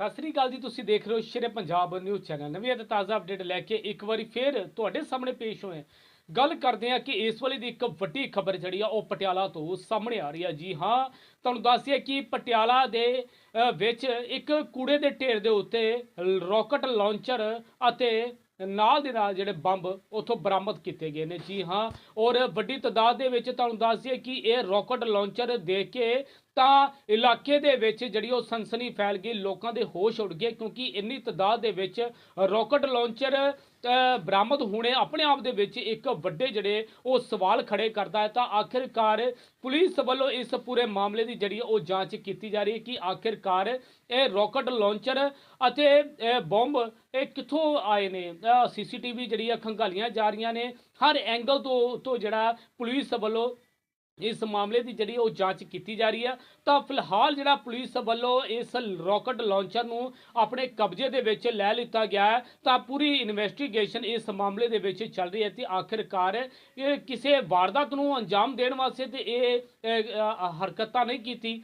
ਸਤਿ ਸ੍ਰੀ ਅਕਾਲ ਜੀ, ਤੁਸੀਂ ਦੇਖ ਰਹੇ ਹੋ ਸ਼ੇਰੇ ਪੰਜਾਬ ਨਿਊਜ਼ ਚੈਨਲ। ਨਵੀਂ ਅਤੇ ਤਾਜ਼ਾ ਅਪਡੇਟ ਲੈ ਕੇ ਇੱਕ ਵਾਰੀ ਫੇਰ ਤੁਹਾਡੇ ਸਾਹਮਣੇ ਪੇਸ਼ ਹੋਏ ਗੱਲ ਕਰਦੇ ਹਾਂ ਕਿ ਇਸ ਵੇਲੇ ਦੀ ਇੱਕ ਵੱਡੀ ਖਬਰ ਜਿਹੜੀ ਆ, ਉਹ ਪਟਿਆਲਾ ਤੋਂ ਸਾਹਮਣੇ ਆ ਰਹੀ ਆ। ਜੀ ਹਾਂ, ਤੁਹਾਨੂੰ ਦੱਸਿਆ ਕਿ ਪਟਿਆਲਾ ਦੇ ਵਿੱਚ ਇੱਕ ਕੂੜੇ ਦੇ ਢੇਰ ਦੇ ਉੱਤੇ ਰਾਕਟ ਲਾਂਚਰ ਅਤੇ ਨਾਲ ਦੇ ਨਾਲ ਜਿਹੜੇ ਬੰਬ ਉਥੋਂ ਬਰਾਮਦ ਕੀਤੇ ਗਏ ਨੇ। ਜੀ ਹਾਂ, ਔਰ ਵੱਡੀ ਤਾਦਾਦ ਦੇ ਵਿੱਚ ਤੁਹਾਨੂੰ ਦੱਸ ਦਈਏ ਕਿ ਇਹ ਰਾਕਟ ਲਾਂਚਰ ਦੇ ਕੇ ਤਾਂ ਇਲਾਕੇ ਦੇ ਵਿੱਚ ਜਿਹੜੀ ਉਹ ਸਨਸਨੀ ਫੈਲ ਗਈ, ਲੋਕਾਂ ਦੇ ਹੋਸ਼ ਉੱਡ ਗਏ ਕਿਉਂਕਿ ਇੰਨੀ ਤਾਦਾਦ ਦੇ ਵਿੱਚ ਰਾਕਟ ਲਾਂਚਰ ਬਰਾਮਦ ਹੋਣੇ ਆਪਣੇ ਆਪ ਦੇ ਵਿੱਚ ਇੱਕ ਵੱਡੇ ਜਿਹੜੇ ਉਹ ਸਵਾਲ ਖੜੇ ਕਰਦਾ ਹੈ। ਤਾਂ ਆਖਿਰਕਾਰ ਪੁਲਿਸ ਵੱਲੋਂ ਇਸ ਪੂਰੇ ਮਾਮਲੇ ਦੀ ਜਿਹੜੀ ਉਹ ਜਾਂਚ ਕੀਤੀ ਜਾ ਰਹੀ ਹੈ ਕਿ ਆਖਿਰਕਾਰ ਇਹ ਰਾਕਟ ਲਾਂਚਰ ਅਤੇ ਇਹ ਬੰਬ ਇਹ ਕਿੱਥੋਂ ਆਏ ਨੇ? ਸੀਸੀਟੀਵੀ ਜਿਹੜੀ ਆ ਖੰਗਾਲੀਆਂ ਜਾ ਰਹੀਆਂ ਨੇ। ਹਰ ਐਂਗਲ ਤੋਂ ਤੋਂ ਜਿਹੜਾ ਪੁਲਿਸ ਵੱਲੋਂ ਇਸ ਮਾਮਲੇ ਦੀ ਜਿਹੜੀ ਉਹ ਜਾਂਚ ਕੀਤੀ ਜਾ ਰਹੀ ਹੈ, ਤਾਂ ਫਿਲਹਾਲ ਜਿਹੜਾ ਪੁਲਿਸ ਵੱਲੋਂ ਇਸ ਰਾਕਟ ਲਾਂਚਰ ਨੂੰ ਆਪਣੇ ਕਬਜ਼ੇ ਦੇ ਵਿੱਚ ਲੈ ਲਿੱਤਾ ਗਿਆ ਹੈ, ਤਾਂ ਪੂਰੀ ਇਨਵੈਸਟੀਗੇਸ਼ਨ ਇਸ ਮਾਮਲੇ ਦੇ ਵਿੱਚ ਚੱਲ ਰਹੀ ਹੈ ਤੇ ਆਖਿਰਕਾਰ ਇਹ ਕਿਸੇ ਵਾਰਦਾਤ ਨੂੰ ਅੰਜਾਮ ਦੇਣ ਵਾਸਤੇ ਤੇ ਇਹ ਹਰਕਤਾਂ ਨਹੀਂ ਕੀਤੀ।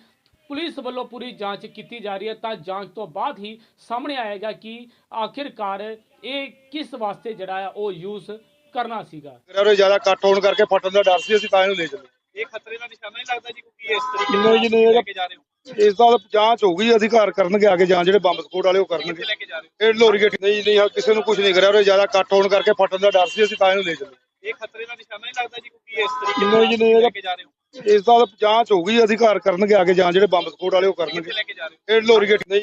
ਪੁਲਿਸ ਵੱਲੋਂ ਪੂਰੀ ਜਾਂਚ ਕੀਤੀ ਜਾ ਰਹੀ ਹੈ, ਤਾਂ ਜਾਂਚ ਤੋਂ ਬਾਅਦ ਹੀ ਸਾਹਮਣੇ ਆਏਗਾ ਕਿ ਆਖਿਰਕਾਰ ਇਹ ਕਿਸ ਵਾਸਤੇ ਜਿਹੜਾ ਹੈ ਉਹ ਯੂਜ਼ ਕਰਨਾ ਸੀਗਾ। ਜ਼ਿਆਦਾ ਕੱਟ ਹੋਣ ਕਰਕੇ ਫਟਣ ਦਾ ਡਰ ਸੀ, ਅਸੀਂ ਤਾਂ ਇਹਨੂੰ ਲੈ ਚੱਲੇ। ਇਹ ਖਤਰੇ ਦਾ ਨਿਸ਼ਾਨਾ ਨਹੀਂ ਲੱਗਦਾ ਜੀ ਕਿਉਂਕਿ ਇਸ ਤਰੀਕੇ ਨਹੀਂ ਜੀ, ਨਹੀਂ, ਲੈ ਇਹਦਾ- ਕੇ ਜਾ ਰਹੇ ਹੋ। ਇਸ ਦਾ ਜਾਂਚ ਹੋਊਗੀ ਅਧਿਕਾਰ ਕਰਨਗੇ ਆ ਕੇ ਜਾਂ ਜਿਹੜੇ ਬੰਬ ਸਕੋਟ ਵਾਲੇ ਉਹ ਕਰਨਗੇ। ਲੈ ਕੇ ਜਾ ਰਹੇ ਇਹ ਲੋਰੀ ਗੇਟ ਨਹੀਂ ਨਹੀਂ ਹਾਂ, ਕਿਸੇ ਨੂੰ ਕੁਝ ਨਹੀਂ ਕਰਿਆ ਉਹਦੇ ਜ਼ਿਆਦਾ ਕੱਟ ਹੋਣ ਕਰਕੇ ਫਟਣ ਦਾ ਡਰ ਸੀ ਅਸੀਂ ਤਾਂ ਇਹਨੂੰ ਲੈ ਚੱਲੇ। ਹੋ ਇਹ ਖਤਰੇ ਦਾ ਨਿਸ਼ਾਨਾ ਨਹੀਂ ਲੱਗਦਾ ਜੀ ਕਿਉਂਕਿ ਇਸ ਤਰੀਕੇ ਨਹੀਂ ਜੀ, ਨਹੀਂ, ਲੈ ਇਹਦਾ- ਕੇ ਜਾ ਰਹੇ ਹੋ? ਇਸ ਦਾ ਤਾਂ ਜਾਂਚ ਹੋਊਗੀ ਅਧਿਕਾਰ ਕਰਨਗੇ ਆ ਕੇ ਜਾਂ ਜਿਹੜੇ ਬੰਬ ਵਾਲੇ ਉਹ ਕਰਨਗੇ। ਲੈ ਕੇ ਜਾ ਰਹੇ ਹੋ? ਇਹ ਲੋਰੀ ਗੇਟ ਨਹੀਂ